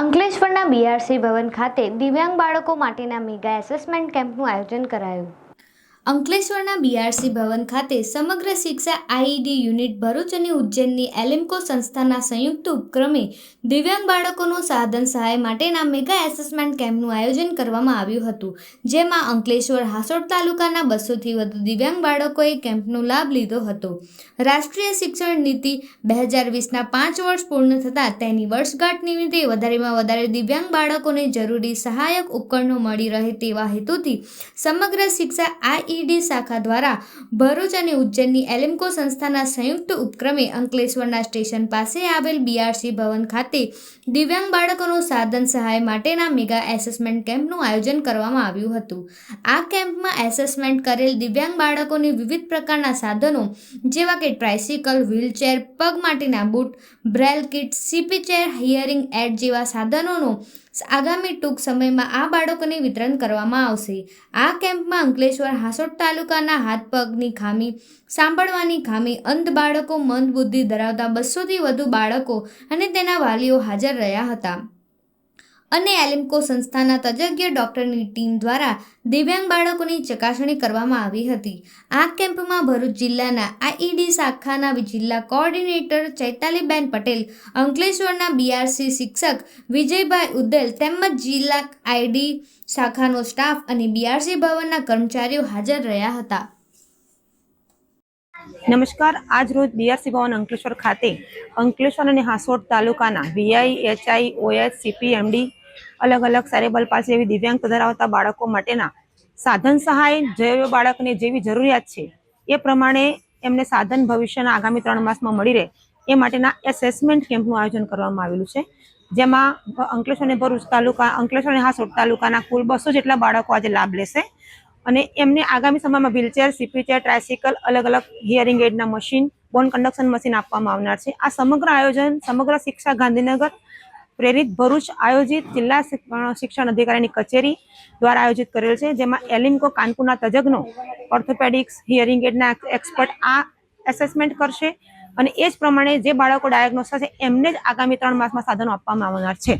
અંકલેશ્વરના બીઆરસી ભવન ખાતે દિવ્યાંગ બાળકો માટેના મેગા એસેસમેન્ટ કેમ્પનું આયોજન કરાયું. અંકલેશ્વરના બીઆરસી ભવન ખાતે સમગ્ર શિક્ષા આઈઈડી યુનિટ ભરૂચ અને ઉજ્જૈનની એલિમ્કો સંસ્થાના સંયુક્ત ઉપક્રમે દિવ્યાંગ બાળકોનું સાધન સહાય માટેના મેગા એસેસમેન્ટ કેમ્પનું આયોજન કરવામાં આવ્યું હતું, જેમાં અંકલેશ્વર હાસોડ તાલુકાના બસોથી વધુ દિવ્યાંગ બાળકોએ કેમ્પનો લાભ લીધો હતો. રાષ્ટ્રીય શિક્ષણ નીતિ બે હજાર વીસના પાંચ વર્ષ પૂર્ણ થતાં તેની વર્ષગાંઠ નિમિત્તે વધારેમાં વધારે દિવ્યાંગ બાળકોને જરૂરી સહાયક ઉપકરણો મળી રહે તેવા હેતુથી સમગ્ર શિક્ષા આઈઈડી શાખા દ્વારા ભરૂચ અને ઉજ્જૈનની એલિમ્કો સંસ્થાના સંયુક્ત ઉપક્રમે અંકલેશ્વરના સ્ટેશન પાસે આવેલ બીઆરસી ભવન ખાતે દિવ્યાંગ બાળકોનું સાધન સહાય માટેના મેગા એસેસમેન્ટ કેમ્પનું આયોજન કરવામાં આવ્યું હતું. આ કેમ્પમાં એસેસમેન્ટ કરેલ દિવ્યાંગ બાળકોને વિવિધ પ્રકારના સાધનો જેવા કે ટ્રાયસિકલ, વ્હીલચેર, પગ માટેના boot, Braille kit, CP chair, hearing aid જેવા સાધનોનો આગામી ટૂંક સમયમાં આ બાળકોને વિતરણ કરવામાં આવશે. આ કેમ્પમાં અંકલેશ્વર હાસોડ તાલુકાના હાથ પગની ખામી સાંભળવાની ખામી, અંધ બાળકો મંદ ધરાવતા બસોથી વધુ બાળકો અને તેના વાલીઓ હાજર રહ્યા હતા. અને એલિમ્કો સંસ્થાના તજજ્ઞ ડોક્ટરની ટીમ દ્વારા દિવ્યાંગ બાળકોની ચકાસણી કરવામાં આવી હતી. આ કેમ્પમાં ભરૂચ જિલ્લાના આઈઈડી શાખાના જિલ્લા કોઓર્ડિનેટર ચૈતાલીબેન પટેલ, અંકલેશ્વરના બીઆરસી શિક્ષક વિજયભાઈ ઉદ્દેલ તેમજ જિલ્લા આઈડી શાખાનો સ્ટાફ અને બીઆરસી ભવનના કર્મચારીઓ હાજર રહ્યા હતા. નમસ્કાર. આજ રોજ બીઆરસી ભવન અંકલેશ્વર ખાતે અંકલેશ્વર અને હાસોટ તાલુકાના વીઆઈ એચઆઈ ઓએસ સીપીએમડી અલગ અલગ સેરેબલ પાસે એવી દિવ્યાંગ ધરાવતા બાળકો માટેના સાધન સહાય જે બાળકને જેવી જરૂરિયાત છે, એ પ્રમાણે એમને સાધન ભવિષ્યના આગામી ત્રણ માસમાં મળી રહે, એ માટેના એસેસમેન્ટ કેમ્પનું આયોજન કરવામાં આવેલું છે. જેમાં અંકલેશ્વર અને ભરૂચ તાલુકા અંકલેશ્વર અને હાસોટ તાલુકાના કુલ બસો જેટલા બાળકો આજે લાભ લેશે અને એમને આગામી સમયમાં વ્હીલચેર સીપી ચેર ટ્રાયસિકલ અલગ અલગ હિયરિંગ એડના મશીન બોન કન્ડક્શન મશીન આપવામાં આવનાર છે. આ સમગ્ર આયોજન, સમગ્ર શિક્ષા ગાંધીનગર પ્રેરિત ભરૂચ આયોજિત જિલ્લા શિક- શિક્ષણ અધિકારીની કચેરી દ્વારા આયોજિત કરેલ છે, જેમાં એલિમ્કો કાનપુરના તજજ્ઞો, ઓર્થોપેડિક્સ, હિયરિંગ એડના એક્સપર્ટ આ એસેસમેન્ટ કરશે અને એ જ પ્રમાણે જે બાળકો ડાયગ્નોસ થશે એમને જ આગામી ત્રણ માસમાં સાધનો આપવામાં આવનાર છે.